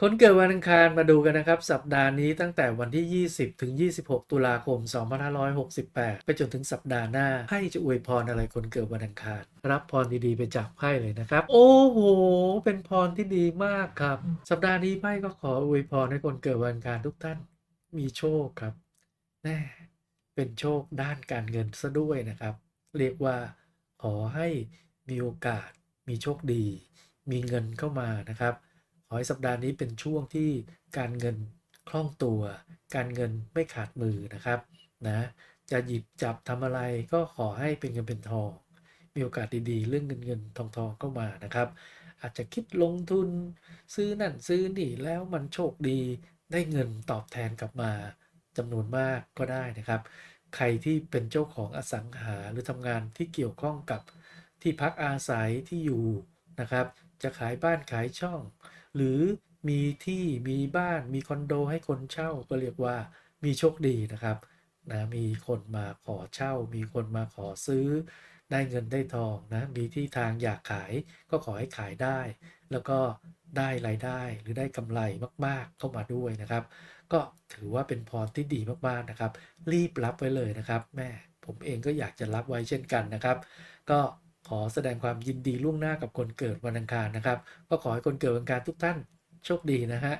คนเกิดวันอังคารมาดูกันนะครับ สัปดาห์นี้ตั้งแต่วันที่ 20 ถึง 26 ตุลาคม 2568 ไปจนถึงสัปดาห์หน้าไพ่จะอวยพรอะไรคนเกิดวันอังคาร รับพรดีๆไปจากไพ่เลยนะครับ โอ้โห เป็นพรที่ดีมากครับ สัปดาห์นี้ไพ่ก็ขออวยพรให้คนเกิดวันอังคารทุกท่านมีโชคครับแน่เป็นโชคด้านการเงินซะด้วยนะครับ เรียกว่าขอให้มีโอกาส มีโชคดี มีเงินเข้ามานะครับ ขอให้สัปดาห์นี้เป็นช่วงที่การเงินคล่องตัว การเงินไม่ขาดมือนะครับนะจะหยิบจับทำอะไรก็ขอให้เป็นเงินเป็นทอง มีโอกาสดีๆ เรื่องเงินเงินทองทองเข้ามานะครับ อาจจะคิดลงทุนซื้อนั่นซื้อนี่แล้วมันโชคดีได้เงินตอบแทนกลับมาจำนวนมากก็ได้นะครับ ใครที่เป็นเจ้าของอสังหาหรือทำงานที่เกี่ยวข้องกับที่พักอาศัยที่อยู่นะครับ จะขายบ้านขายช่อง หรือมีที่มีบ้านมีคอนโดให้คนเช่าก็เรียกว่ามีโชคดีนะครับนะมีคนมาขอเช่า มีคนมาขอซื้อ ได้เงินได้ทองนะมีที่ทางอยากขายก็ขอให้ขายได้ แล้วก็ได้รายได้หรือได้กำไรมากๆเข้ามาด้วยนะครับ ก็ถือว่าเป็นพรที่ดีมากๆนะครับ รีบรับไว้เลยนะครับ แม่ผมเองก็อยากจะรับไว้เช่นกันนะครับ ก็ ขอแสดงความยินดีล่วงหน้ากับคนเกิดวันอังคารนะครับ ก็ขอให้คนเกิดวันอังคารทุกท่านโชคดีนะฮะ